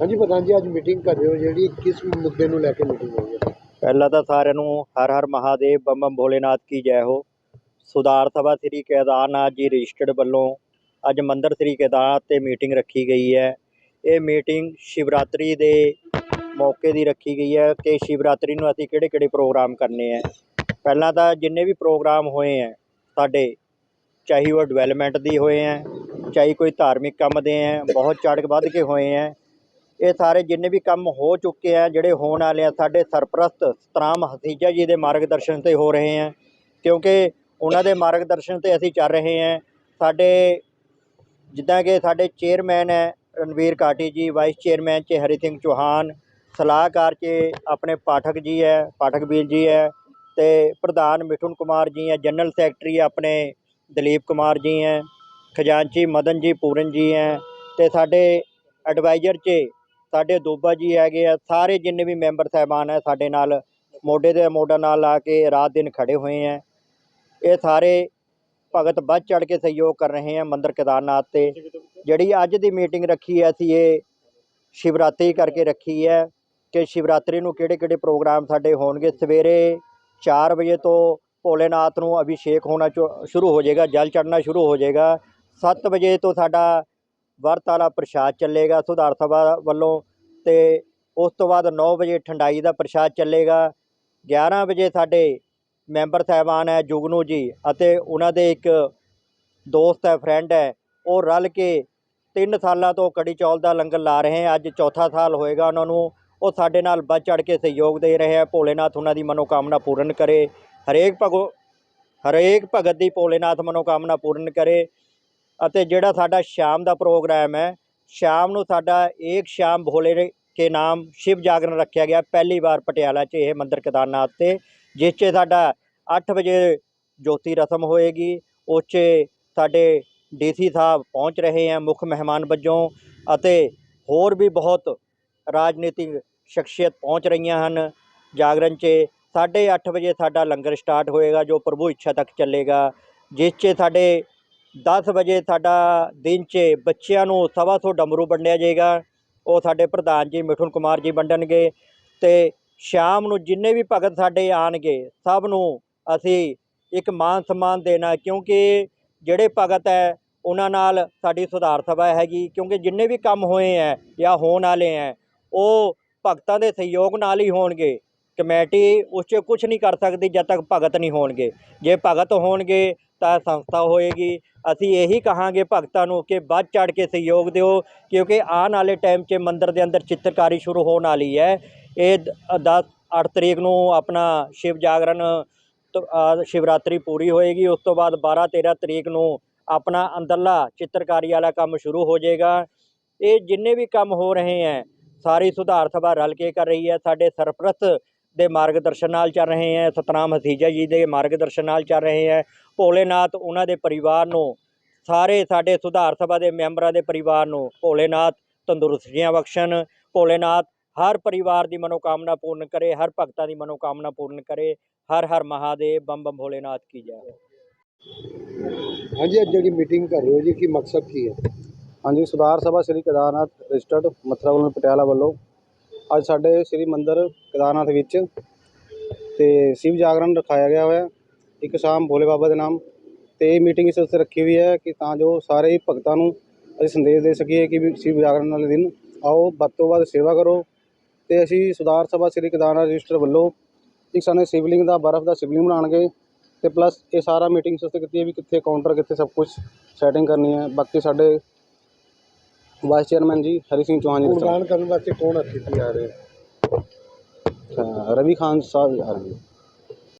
ਹਾਂਜੀ, ਪ੍ਰਧਾਨ ਜੀ, ਅੱਜ ਮੀਟਿੰਗ ਕਰ ਰਹੇ ਹੋ ਜਿਹੜੀ ਕਿਸ ਮੁੱਦੇ ਨੂੰ ਲੈ ਕੇ ਮੀਟਿੰਗ ਹੋਈ ਹੈ? ਪਹਿਲਾਂ ਤਾਂ ਸਾਰਿਆਂ ਨੂੰ ਹਰ ਹਰ ਮਹਾਦੇਵ ਬੰਮ ਬੰਮ ਭੋਲੇਨਾਥ ਕੀ ਜੈ ਹੋ। ਸੁਧਾਰ ਸਭਾ ਸ੍ਰੀ ਕੇਦਾਰਨਾਥ ਜੀ ਰਜਿਸਟਰਡ ਵੱਲੋਂ ਅੱਜ ਮੰਦਰ ਸ੍ਰੀ ਕੇਦਾਰਨਾਥ ਤੇ ਮੀਟਿੰਗ ਰੱਖੀ ਗਈ ਹੈ। ਇਹ ਮੀਟਿੰਗ ਸ਼ਿਵਰਾਤਰੀ ਦੇ ਮੌਕੇ ਦੀ ਰੱਖੀ ਗਈ ਹੈ ਕਿ ਸ਼ਿਵਰਾਤਰੀ ਨੂੰ ਅਸੀਂ ਕਿਹੜੇ ਕਿਹੜੇ ਪ੍ਰੋਗਰਾਮ ਕਰਨੇ ਹੈ। ਪਹਿਲਾਂ ਤਾਂ ਜਿੰਨੇ ਵੀ ਪ੍ਰੋਗਰਾਮ ਹੋਏ ਹੈ, ਸਾਡੇ ਚਾਹੇ ਉਹ ਡਿਵੈਲਪਮੈਂਟ ਦੀ ਹੋਏ ਹੈ, ਚਾਹੇ ਕੋਈ ਧਾਰਮਿਕ ਕੰਮ ਦੇ ਹੈ, ਬਹੁਤ ਚੜ੍ਹ ਵੱਧ ਕੇ ਹੋਏ ਹੈ। ਇਹ ਸਾਰੇ ਜਿੰਨੇ ਵੀ ਕੰਮ ਹੋ ਚੁੱਕੇ ਆ, ਜਿਹੜੇ ਹੋਣ ਵਾਲੇ ਆ, ਸਾਡੇ ਸਰਪ੍ਰਸਤ ਸਤਰਾਮ ਹਸੀਜਾ ਜੀ ਦੇ ਮਾਰਗਦਰਸ਼ਨ ਤੇ ਹੋ ਰਹੇ ਆ। ਕਿਉਂਕਿ ਉਹਨਾਂ ਦੇ ਮਾਰਗਦਰਸ਼ਨ ਤੇ ਅਸੀਂ ਚੱਲ ਰਹੇ ਹਾਂ ਸਾਡੇ ਜਿੱਦਾਂ ਕਿ ਸਾਡੇ ਚੇਅਰਮੈਨ ਹੈ ਰਣਵੀਰ ਕਾਟੀ ਜੀ, ਵਾਈਸ ਚੇਅਰਮੈਨ ਚ ਹਰੀ ਸਿੰਘ ਚੌਹਾਨ, ਸਲਾਹਕਾਰ ਚ ਆਪਣੇ ਪਾਠਕ ਜੀ ਹੈ, ਪਾਠਕ ਵੀਰ ਜੀ ਹੈ ਤੇ ਪ੍ਰਧਾਨ ਮਿਠੁਨ ਕੁਮਾਰ ਜੀ ਹੈ, ਜਨਰਲ ਸੈਕਟਰੀ ਆਪਣੇ ਦਲੀਪ ਕੁਮਾਰ ਜੀ ਹੈ, ਖਜ਼ਾਨਚੀ ਮਦਨ ਜੀ, ਪੂਰਨ ਜੀ ਹੈ ਤੇ ਸਾਡੇ ਐਡਵਾਈਜ਼ਰ 'ਚ ਸਾਡੇ ਦੋਬਾ ਜੀ ਹੈਗੇ ਆ, ਸਾਰੇ ਜਿੰਨੇ ਵੀ ਮੈਂਬਰ ਸਾਹਿਬਾਨ ਹੈ ਸਾਡੇ ਨਾਲ ਮੋਢੇ ਦੇ ਮੋਢਾ ਨਾਲ ਲਾ ਕੇ ਰਾਤ ਦਿਨ ਖੜੇ ਹੋਏ ਹੈ ਇਹ ਸਾਰੇ ਭਗਤ ਵੱਧ ਚੜ ਕੇ ਸਹਿਯੋਗ ਕਰ ਰਹੇ ਹੈ ਮੰਦਰ ਕੇਦਾਰਨਾਥ ਤੇ। ਜਿਹੜੀ ਅੱਜ ਦੀ ਮੀਟਿੰਗ ਰੱਖੀ ਹੈ ਅਸੀਂ ਇਹ ਸ਼ਿਵਰਾਤਰੀ ਕਰਕੇ ਰੱਖੀ ਹੈ ਕਿ ਸ਼ਿਵਰਾਤਰੀ ਨੂੰ ਕਿਹੜੇ ਕਿਹੜੇ ਪ੍ਰੋਗਰਾਮ ਸਾਡੇ ਹੋਣਗੇ। ਸਵੇਰੇ 4 ਵਜੇ ਤੋਂ ਭੋਲੇਨਾਥ ਨੂੰ ਅਭਿਸ਼ੇਕ ਹੋਣਾ ਚੋ- ਸ਼ੁਰੂ ਹੋ ਜਾਏਗਾ, ਜਲ ਚੜਨਾ ਸ਼ੁਰੂ ਹੋ ਜਾਏਗਾ। 7 ਵਜੇ ਤੋਂ ਸਾਡਾ ਵਰਤ ਵਾਲਾ ਪ੍ਰਸ਼ਾਦ ਚੱਲੇਗਾ ਸੁਧਾਰ ਸਭਾ ਵੱਲੋਂ ਤੇ ਉਸ ਤੋਂ ਬਾਅਦ 9 ਵਜੇ ਠੰਡਾਈ ਦਾ ਪ੍ਰਸ਼ਾਦ ਚੱਲੇਗਾ। 11 ਵਜੇ ਸਾਡੇ ਮੈਂਬਰ ਸਾਹਿਬਾਨ ਹੈ ਜੁਗਨੂ ਜੀ ਅਤੇ ਉਹਨਾਂ ਦੇ ਇੱਕ ਦੋਸਤ ਹੈ ਫਰੈਂਡ ਹੈ। ਉਹ ਰਲ ਕੇ 3 ਸਾਲਾਂ ਤੋਂ ਕੜੀ ਚੌਲ ਦਾ ਲੰਗਰ ਲਾ ਰਹੇ ਹੈ ਅੱਜ ਚੌਥਾ ਸਾਲ ਹੋਏਗਾ ਉਹਨਾਂ ਨੂੰ। ਉਹ ਸਾਡੇ ਨਾਲ ਵੱਧ ਚੜ ਕੇ ਸਹਿਯੋਗ ਦੇ ਰਹੇ ਹੈ ਭੋਲੇਨਾਥ ਉਹਨਾਂ ਦੀ ਮਨੋਕਾਮਨਾ ਪੂਰਨ ਕਰੇ। ਹਰੇਕ ਭਗੋ, ਹਰੇਕ ਭਗਤ ਦੀ ਭੋਲੇਨਾਥ ਮਨੋਕਾਮਨਾ ਪੂਰਨ ਕਰੇ। ਅਤੇ ਜਿਹੜਾ ਸਾਡਾ ਸ਼ਾਮ ਦਾ ਪ੍ਰੋਗਰਾਮ ਹੈ, ਸ਼ਾਮ ਨੂੰ ਸਾਡਾ ਏਕ ਸ਼ਾਮ ਭੋਲੇ ਕੇ ਨਾਮ ਸ਼ਿਵ ਜਾਗਰਣ ਰੱਖਿਆ ਗਿਆ, ਪਹਿਲੀ ਵਾਰ ਪਟਿਆਲਾ 'ਚ ਇਹ ਮੰਦਿਰ ਕੇਦਾਰਨਾਥ ਤੇ, ਜਿਸ 'ਚ ਸਾਡਾ 8 ਵਜੇ ਜੋਤੀ ਰਸਮ ਹੋਏਗੀ, ਉਸ 'ਚ ਸਾਡੇ ਡੀਸੀ ਸਾਹਿਬ ਪਹੁੰਚ ਰਹੇ ਹੈ ਮੁੱਖ ਮਹਿਮਾਨ ਵਜੋਂ ਅਤੇ ਹੋਰ ਵੀ ਬਹੁਤ ਰਾਜਨੀਤਿਕ ਸ਼ਖਸੀਅਤ ਪਹੁੰਚ ਰਹੀਆਂ ਹਨ। ਜਾਗਰਣ 'ਚ ਸਾਢੇ ਅੱਠ ਵਜੇ ਸਾਡਾ ਲੰਗਰ ਸਟਾਰਟ ਹੋਏਗਾ, ਜੋ ਪ੍ਰਭੂ ਇੱਛਾ ਤੱਕ ਚੱਲੇਗਾ, ਜਿਸ 'ਚ ਸਾਡੇ 10 ਵਜੇ ਸਾਡਾ ਦਿਨ 'ਚ ਬੱਚਿਆਂ ਨੂੰ ਸਵਾ ਸੌ ਡਮਰੂ ਵੰਡਿਆ ਜਾਏਗਾ। ਉਹ ਸਾਡੇ ਪ੍ਰਧਾਨ ਜੀ ਮਿਠੁਨ ਕੁਮਾਰ ਜੀ ਵੰਡਣਗੇ ਤੇ ਸ਼ਾਮ ਨੂੰ ਜਿੰਨੇ ਵੀ ਭਗਤ ਸਾਡੇ ਆਣਗੇ ਸਭ ਨੂੰ ਅਸੀਂ ਇੱਕ ਮਾਨ ਸਨਮਾਨ ਦੇਣਾ ਕਿਉਂਕਿ ਜਿਹੜੇ ਭਗਤ ਹੈ, ਉਹਨਾਂ ਨਾਲ ਸਾਡੀ ਸੁਧਾਰ ਸਭਾ ਹੈਗੀ, ਕਿਉਂਕਿ ਜਿੰਨੇ ਵੀ ਕੰਮ ਹੋਏ ਹੈ ਜਾਂ ਹੋਣ ਵਾਲੇ ਹੈ, ਉਹ ਭਗਤਾਂ ਦੇ ਸਹਿਯੋਗ ਨਾਲ ਹੀ ਹੋਣਗੇ। ਕਮੇਟੀ ਉਸ 'ਚ ਕੁਝ ਨਹੀਂ ਕਰ ਸਕਦੀ ਜਦ ਤੱਕ ਭਗਤ ਨਹੀਂ ਹੋਣਗੇ। ਜੇ ਭਗਤ ਹੋਣਗੇ ਤਾਂ ਸੰਸਥਾ ਹੋਏਗੀ। ਅਸੀਂ ਇਹੀ ਕਹਾਂਗੇ ਭਗਤਾਂ ਨੂੰ ਕਿ ਵੱਧ ਚੜ ਕੇ ਸਹਿਯੋਗ ਦਿਓ, ਕਿਉਂਕਿ ਆਉਣ ਵਾਲੇ ਟਾਈਮ 'ਚ ਮੰਦਿਰ ਦੇ ਅੰਦਰ ਚਿੱਤਰਕਾਰੀ ਸ਼ੁਰੂ ਹੋਣ ਵਾਲੀ ਹੈ। ਇਹ 10 8 ਤਰੀਕ ਨੂੰ ਆਪਣਾ ਸ਼ਿਵ ਜਾਗਰਣ ਤ- ਸ਼ਿਵਰਾਤਰੀ ਪੂਰੀ ਹੋਏਗੀ। ਉਸ ਤੋਂ ਬਾਅਦ 12 13 ਤਰੀਕ ਨੂੰ ਆਪਣਾ ਅੰਦਰਲਾ ਚਿੱਤਰਕਾਰੀ ਵਾਲਾ ਕੰਮ ਸ਼ੁਰੂ ਹੋ ਜਾਏਗਾ। ਇਹ ਜਿੰਨੇ ਵੀ ਕੰਮ ਹੋ ਰਹੇ ਹੈ, ਸਾਰੀ ਸੁਧਾਰ ਸਭਾ ਰਲ ਕੇ ਕਰ ਰਹੀ ਹੈ। ਸਾਡੇ ਸਰਪ੍ਰਸਤ ਦੇ ਮਾਰਗਦਰਸ਼ਨ ਨਾਲ ਚੱਲ ਰਹੇ ਹੈ ਸਤਨਾਮ ਹਸੀਜਾ ਜੀ ਦੇ ਮਾਰਗਦਰਸ਼ਨ ਨਾਲ ਚੱਲ ਰਹੇ ਹੈ ਭੋਲੇਨਾਥ ਉਹਨਾਂ ਦੇ ਪਰਿਵਾਰ ਨੂੰ ਸਾਰੇ ਸਾਡੇ ਸੁਧਾਰ ਸਭਾ ਦੇ ਮੈਂਬਰਾਂ ਦੇ ਪਰਿਵਾਰ ਨੂੰ ਭੋਲੇਨਾਥ ਤੰਦਰੁਸਤੀਆਂ ਬਖਸ਼ਣ ਭੋਲੇਨਾਥ ਹਰ ਪਰਿਵਾਰ ਦੀ ਮਨੋਕਾਮਨਾ ਪੂਰਨ ਕਰੇ ਹਰ ਭਗਤਾਂ ਦੀ ਮਨੋਕਾਮਨਾ ਪੂਰਨ ਕਰੇ ਹਰ ਹਰ ਮਹਾਦੇਵ ਬੰਮ ਬੰਮ ਭੋਲੇਨਾਥ ਕੀ ਜੈ। ਹਾਂਜੀ ਅੱਜ ਜਿਹੜੀ ਮੀਟਿੰਗ ਕਰ ਰਹੇ ਹੋ ਜੀ ਕੀ ਮਕਸਦ ਕੀ ਹੈ? ਹਾਂਜੀ ਸੁਧਾਰ ਸਭਾ ਸ੍ਰੀ ਕੇਦਾਰਨਾਥ ਰਜਿਸਟਰਡ ਮਥੁਰਾ ਵੱਲੋਂ ਪਟਿਆਲਾ ਵੱਲੋਂ ਅੱਜ ਸਾਡੇ ਸ੍ਰੀ ਮੰਦਰ ਕੇਦਾਰਨਾਥ ਵਿੱਚ ਤੇ ਸ਼ਿਵ ਜਾਗਰਣ ਰਖਾਇਆ ਗਿਆ ਹੋਇਆ। ਇੱਕ ਸ਼ਾਮ ਭੋਲੇ ਬਾਬਾ ਦੇ ਨਾਮ ਤੇ ਇਹ ਮੀਟਿੰਗ ਇਸ ਵਾਸਤੇ ਰੱਖੀ ਹੋਈ ਹੈ ਕਿ ਤਾਂ ਜੋ ਸਾਰੇ ਹੀ ਭਗਤਾਂ ਨੂੰ ਅਸੀਂ ਸੰਦੇਸ਼ ਦੇ ਸਕੀਏ ਕਿ ਵੀ ਸ਼ਿਵ ਜਾਗਰਣ ਵਾਲੇ ਦਿਨ ਆਓ, ਵੱਧ ਤੋਂ ਵੱਧ ਸੇਵਾ ਕਰੋ ਤੇ ਅਸੀਂ ਸੁਧਾਰ ਸਭਾ ਸ੍ਰੀ ਕੇਦਾਰਨਾਥ ਰਜਿਸਟਰ ਵੱਲੋਂ ਇੱਕ ਸਾਨੂੰ ਸਿਵਲਿੰਗ ਦਾ, ਬਰਫ਼ ਦਾ ਸਿਵਲਿੰਗ ਬਣਾਉਣਗੇ ਤੇ ਪਲੱਸ ਇਹ ਸਾਰਾ ਮੀਟਿੰਗ ਇਸ ਵਾਸਤੇ ਕੀਤੀ ਹੈ ਵੀ ਕਿੱਥੇ ਕਾਊਂਟਰ ਕਿੱਥੇ ਸਭ ਕੁਝ ਸੈਟਿੰਗ ਕਰਨੀ ਹੈ। ਬਾਕੀ ਸਾਡੇ ਵਾਈਸ ਚੇਅਰਮੈਨ ਜੀ ਹਰੀ ਸਿੰਘ ਚੌਹਾਨ ਜੀ ਦੇ ਕਰਨ ਵਾਸਤੇ ਕੌਣ ਅਤਿਥੀ ਆ ਰਹੇ ਰਵੀ ਖਾਨ ਸਾਹਿਬ ਆ ਰਹੇ